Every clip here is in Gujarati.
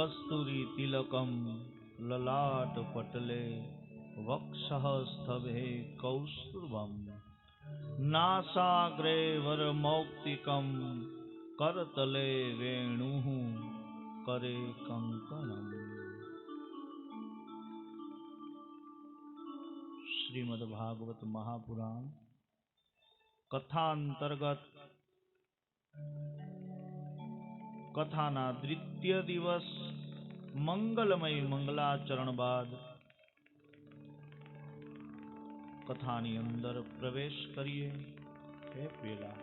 कस्तूरी तिलकं ललाटपटले वक्षः स्थभे नासाग्रे वरमौक्तिकं करतले वेणुः करे कङ्कणम्। श्रीमद्भागवत महापुराण कथान्तर्गत કથાના દ્વિતીય દિવસ મંગલમય મંગલાચરણ બાદ કથાની અંદર પ્રવેશ કરીએ એ પેલા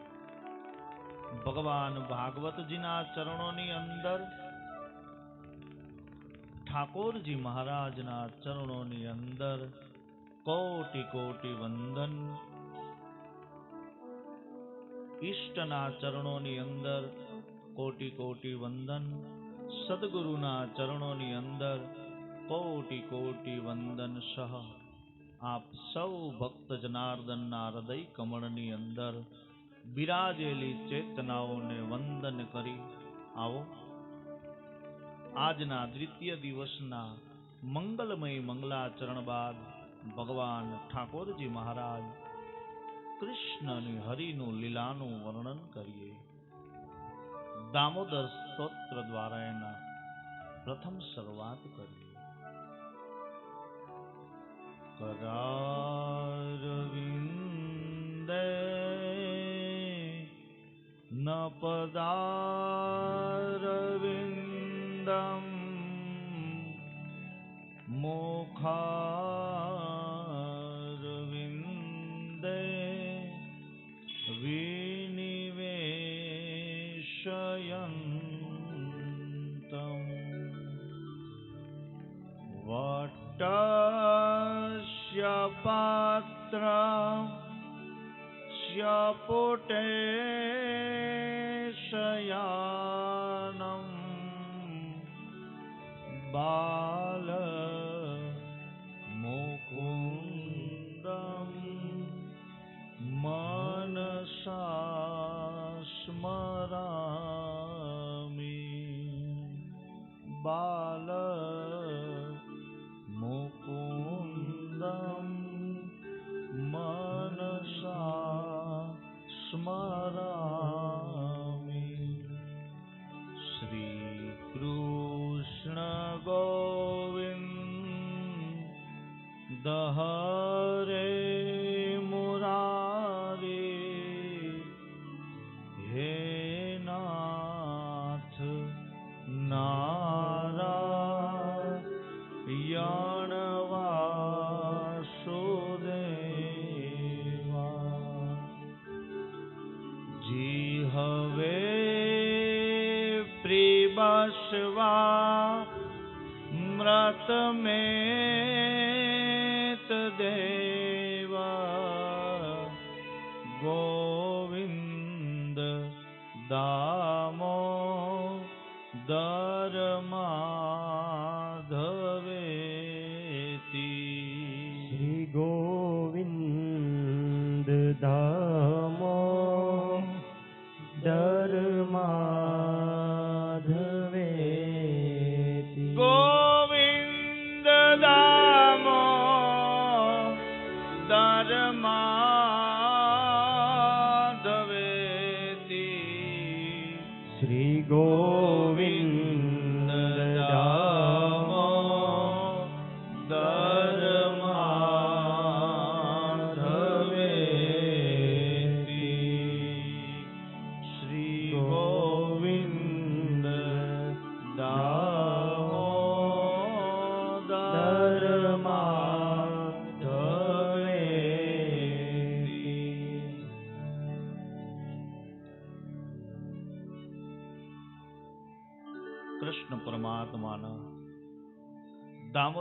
ભગવાન ભાગવતજીના ચરણોની અંદર ઠાકોરજી મહારાજના ચરણોની અંદર કોટી કોટી વંદન ઈષ્ટના ચરણોની અંદર કોટી કોટી વંદન. સદગુરુના ચરણોની અંદર કોટી કોટી વંદન સહ. આપ સૌ ભક્ત જનાર્દનના હૃદય કમળની અંદર બિરાજેલી ચેતનાઓને વંદન કરી. આવો. આજના દ્વિતીય દિવસના મંગલમય મંગલાચરણ બાદ ભગવાન ઠાકોરજી મહારાજ કૃષ્ણની હરિનું લીલાનું વર્ણન કરીએ. દામોદર સ્તોત્ર દ્વારા એના પ્રથમ શરૂઆત કરીએ કરારવિંદે ન પદારવિંદમ મુખારવિંદે વટસ્ય પાત્ર સ્યપુટે શયાનમ બાલ મુકુંદમ મનસા સ્મરામી પ્રિબસવા મૃત મેત દેવા ગોવિંદ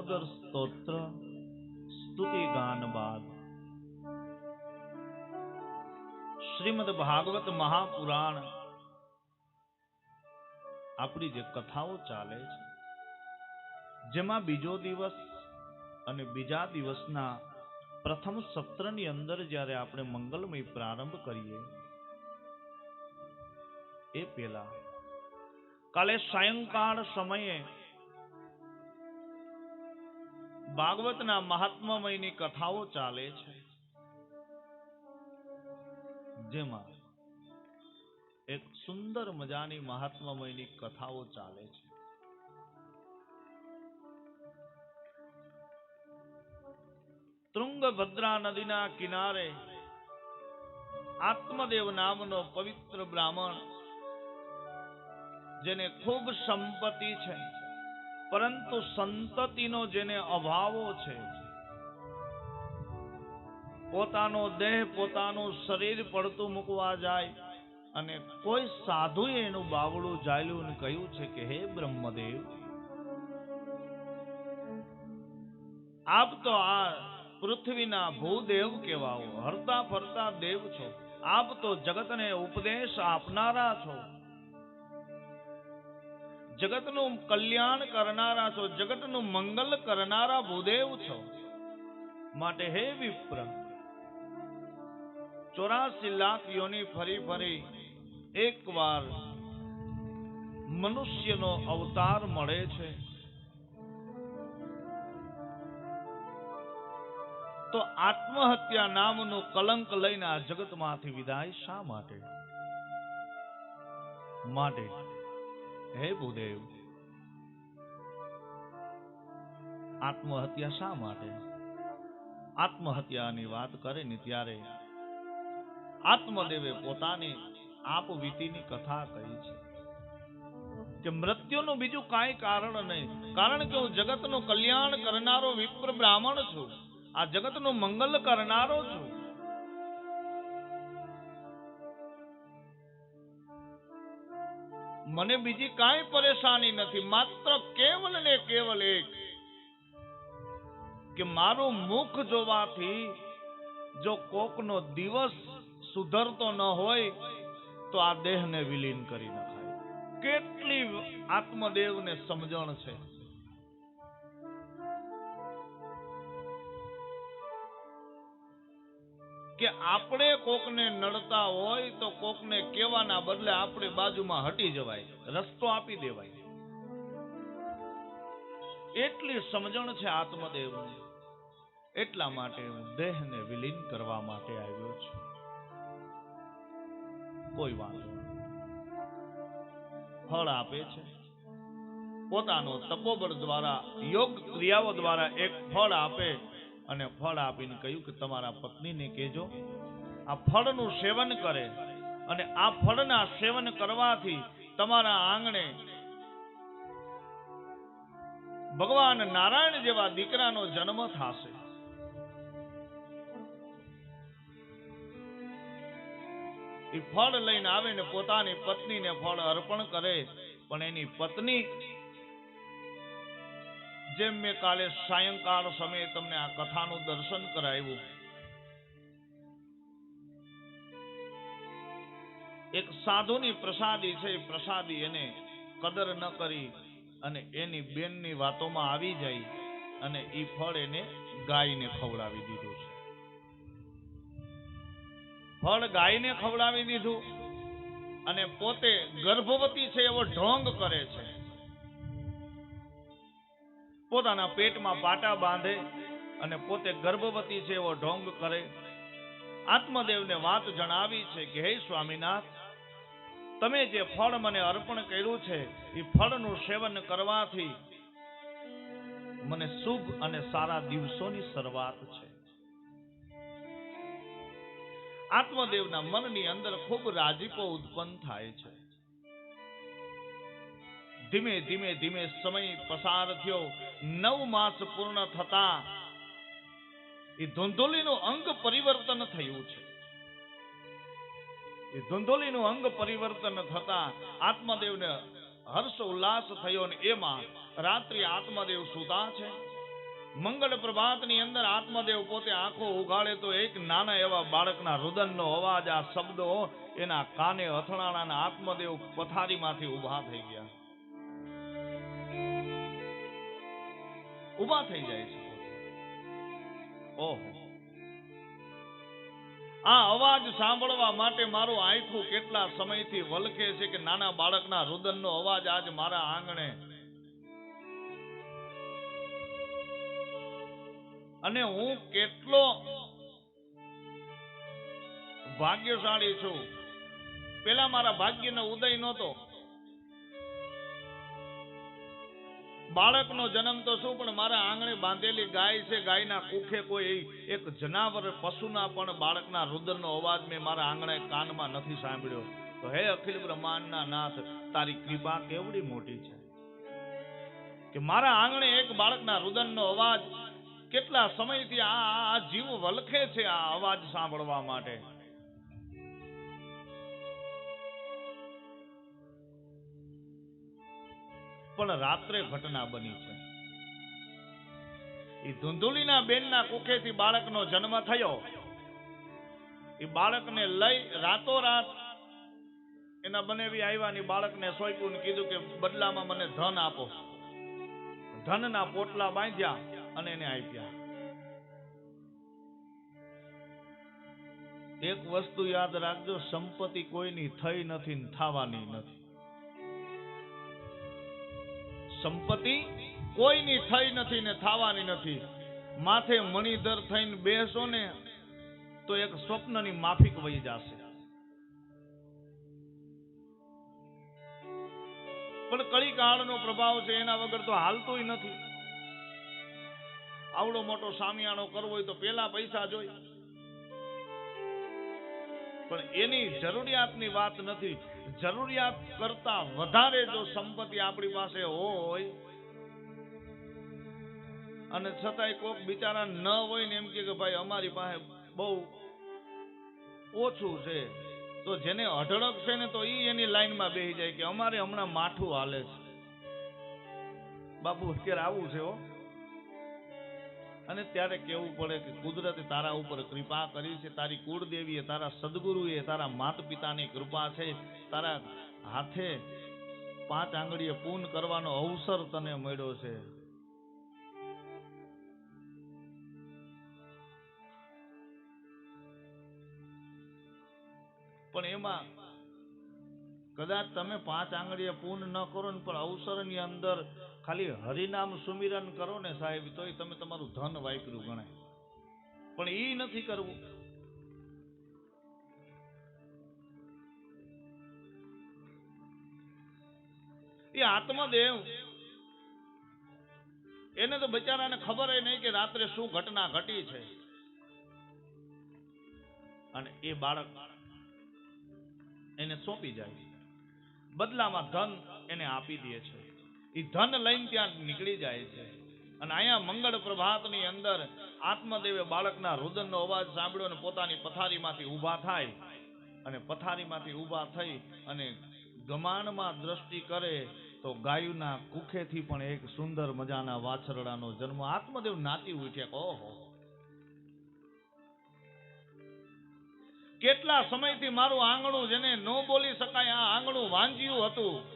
દામોદર સ્તોત્ર સ્તુતિ ગાન બાદ શ્રીમદ ભાગવત મહાપુરાણ આપણી જે કથાઓ ચાલે છે, જેમાં બીજો દિવસ અને બીજા દિવસના પ્રથમ સત્રની અંદર જ્યારે આપણે મંગલમય પ્રારંભ કરીએ, એ પેલા કાલે સાયંકાળ સમયે ભાગવતના મહાત્મામયની કથાઓ ચાલે છે. જેમાં એક સુંદર મજાની મહાત્મામયની કથાઓ ચાલે છે. તૃંગભદ્રા નદીના કિનારે આત્મદેવ નામનો પવિત્ર બ્રાહ્મણ, જેને ખૂબ સંપત્તિ છે. પરંતુ સંતતિનો જેને અભાવો છે, પોતાનો દેહ, પોતાનું શરીર પડતું મૂકવા જાય અને કોઈ સાધુએ એનું બાવળું જાયલું અને કહ્યું છે કે, હે બ્રહ્મદેવ, આપ તો આ પૃથ્વીના ભૂદેવ કેવાઓ હરતા ફરતા દેવ છો. આપ તો જગતને ઉપદેશ આપનારા છો. જગતનું કલ્યાણ કરનારા છો, જગતનું મંગલ કરનારા ભૂદેવ છો. માટે હે વિપ્ર, ચોરાસી લાખ યોની ફરી ફરી એકવાર મનુષ્યનો અવતાર મળે છે. તો આત્મહત્યા નામનું કલંક લઈને આ જગતમાંથી વિદાય શા માટે? માટે હે ભૂદેવ, આત્મહત્યા શા માટે? આત્મહત્યાની વાત કરે ને ત્યારે આત્મદેવે પોતાની આપવીતીની કથા કહી છે કે મૃત્યુનું બીજું કાંઈ કારણ નહીં, કારણ કે હું જગતનું કલ્યાણ કરનારો વિપ્ર બ્રાહ્મણ છું. આ જગતનું મંગલ કરનારો છું. મને બીજી કાંઈ પરેશાની નથી, માત્ર કેવલ ને કેવલ એક કે મારું મુખ જોવાથી જો કોકનો દિવસ સુધરતો ન હોય તો આ દેહને વિલીન કરી નખાય. કેટલી આત્મદેવને સમજણ છે. કે આપણે કોકને નડતા હોય તો કોકને કહેવાના બદલે આપણે બાજુમાં હટી જવાય, રસ્તો આપી દેવાય. એટલી સમજણ છે આત્મદેવની. એટલા માટે હું દેહને વિલીન કરવા માટે આવ્યો છું. કોઈ વાંધો. ફળ આપે છે. પોતાનો તપોબળ દ્વારા, યોગ ક્રિયાઓ દ્વારા એક ફળ આપે અને ફળ આપીને કહ્યું કે તમારા પત્નીને કહેજો, આ ફળનું સેવન કરે અને આ ફળના સેવન કરવાથી તમારા આંગણે ભગવાન નારાયણ જેવા દીકરાનો જન્મ થશે. એ ફળ લઈને આવે ને પોતાની પત્નીને ફળ અર્પણ કરે, પણ એની પત્ની જેમ મેં કાલે સાયંકાળ સમયે તમને આ કથાનું દર્શન કરાવ્યું, એક સાધુની પ્રસાદી છે પ્રસાદી એને કદર ન કરી અને એની બેનની વાતોમાં આવી જાય અને એ ફળ એને ગાયને ખવડાવી દીધું છે. ફળ ગાયને ખવડાવી દીધું અને પોતે ગર્ભવતી છે એવો ઢોંગ કરે છે. પોતાના પેટમાં પાટા બાંધે અને પોતે ગર્ભવતી છે એવો ઢોંગ કરે. આત્મદેવને વાત જણાવી છે કે, હે સ્વામીનાથ, તમે જે ફળ મને અર્પણ કર્યું છે, એ ફળનું સેવન કરવાથી મને શુભ અને સારા દિવસોની શરૂઆત છે. આત્મદેવના મનની અંદર ખૂબ રાજીપો ઉત્પન્ન થાય છે. ધીમે ધીમે ધીમે સમય પસાર થયો. નવ માસ પૂર્ણ થતા એ ધુંધોલીનું અંગ પરિવર્તન થયું છે. એ ધુંધોલીનું અંગ પરિવર્તન થતા આત્મદેવને હર્ષ ઉલ્લાસ થયો ને એમાં રાત્રિ આત્મદેવ સુતા છે. મંગળ પ્રભાતની અંદર આત્મદેવ પોતે આંખો ઉગાડે તો એક નાના એવા બાળકના રુદનનો અવાજ, આ શબ્દો એના કાને અથડાણાના આત્મદેવ પથારીમાંથી ઊભા થઈ ગયા. ઊભા થઈ જાય છે. ઓહો. આ અવાજ સાંભળવા માટે મારું આંખું કેટલા સમયથી વલખે છે કે નાના બાળકના રુદનનો અવાજ આજ મારા આંગણે. અને હું કેટલો ભાગ્યશાળી છું. પેલા મારા ભાગ્યનો ઉદય નહોતો. બાળકનો જન્મ તો શું, પણ મારા આંગણે બાંધેલી ગાય છે, ગાયના કુખે કોઈ એક જનાવર, પશુના પણ બાળકના રુદનનો અવાજ મેં મારા આંગણે કાનમાં નથી સાંભળ્યો. તો હે અખિલ બ્રહ્માંડના નાથ, તારી કૃપા કેવડી મોટી છે? કે મારા આંગણે એક બાળકના રુદનનો અવાજ કેટલા સમયથી આ જીવ વલખે છે, આ અવાજ સાંભળવા માટે? પણ રાત્રે ઘટના બની છે. એ ધુંધુલીના બેનના કુખેથી બાળકનો જન્મ થયો. એ બાળકને લઈ રાતોરાત એના બનેવી આવ્યા ને બાળકને સોંપ્યું કીધું કે બદલામાં મને ધન આપો. ધનના પોટલા બાંધ્યા અને એને આપ્યા. એક વસ્તુ યાદ રાખજો, સંપત્તિ કોઈની થઈ નથી થવાની નથી. સંપત્તિ કોઈની થઈ નથી ને થવાની નથી. માથે મણીધર થઈને બેસો ને તો એક સ્વપ્નની માફિક વહી જશે. પણ કળી કાળનો પ્રભાવ છે એના વગર તો હાલતોય નથી. આવડો મોટો સામિયાણો કરવો હોય તો પેલા પૈસા જોઈ. પણ એની જરૂરિયાતની વાત નથી. જરૂરિયાત કરતા વધારે જો સંપત્તિ આપણી પાસે હોય, અને છતાંય કોઈક બિચારા ન હોય ને એમ કે ભાઈ અમારી પાસે બહુ ઓછું છે, તો જેને અઢળક છે ને તો ઈ એની લાઈનમાં બેસી જાય કે અમારે હમણાં માઠું હાલે છે. બાપુ, અત્યારે આવું છે હો. અને ત્યારે કેવું પડે કે કુદરતે તારા ઉપર કૃપા કરી છે, તારી કુળદેવીએ, તારા સદગુરુએ, તારા માત પિતાની કૃપા છે, તારા હાથે પાંચ આંગળીએ પૂન કરવાનો અવસર તને મળ્યો છે. પણ એમાં કદાચ તમે પાંચ આંગળીએ પૂન ન કરો ને પણ અવસરની અંદર ખાલી હરિનામ સુમિરન કરો ને સાહેબ, તોય તમે તમારું ધન વાપર્યું ગણાય. પણ એ નથી કરવું. એ આત્મદેવ. એને તો બિચારાને ખબર નહીં કે રાત્રે શું ઘટના ઘટી છે. અને એ બાળક એને સોંપી જાય. બદલામાં ધન એને આપી દે છે. એ ધન લઈને ત્યાં નીકળી જાય છે. અને અહીંયા મંગળ પ્રભાતની અંદર આત્મદેવે બાળકના રુદનનો અવાજ સાંભળ્યો અને પોતાની પથારીમાંથી ઊભા થાય. અને પથારીમાંથી ઊભા થઈ અને ગમાણમાં દ્રષ્ટિ કરે તો ગાયુના કુખેથી પણ એક સુંદર મજાના વાછરડાનો જન્મ. આત્મદેવ નાતી ઉઠ્યા ઓહો. કેટલા સમયથી મારું આંગણું જેને ન બોલી શકાય આ આંગણું વાંજ્યું હતું?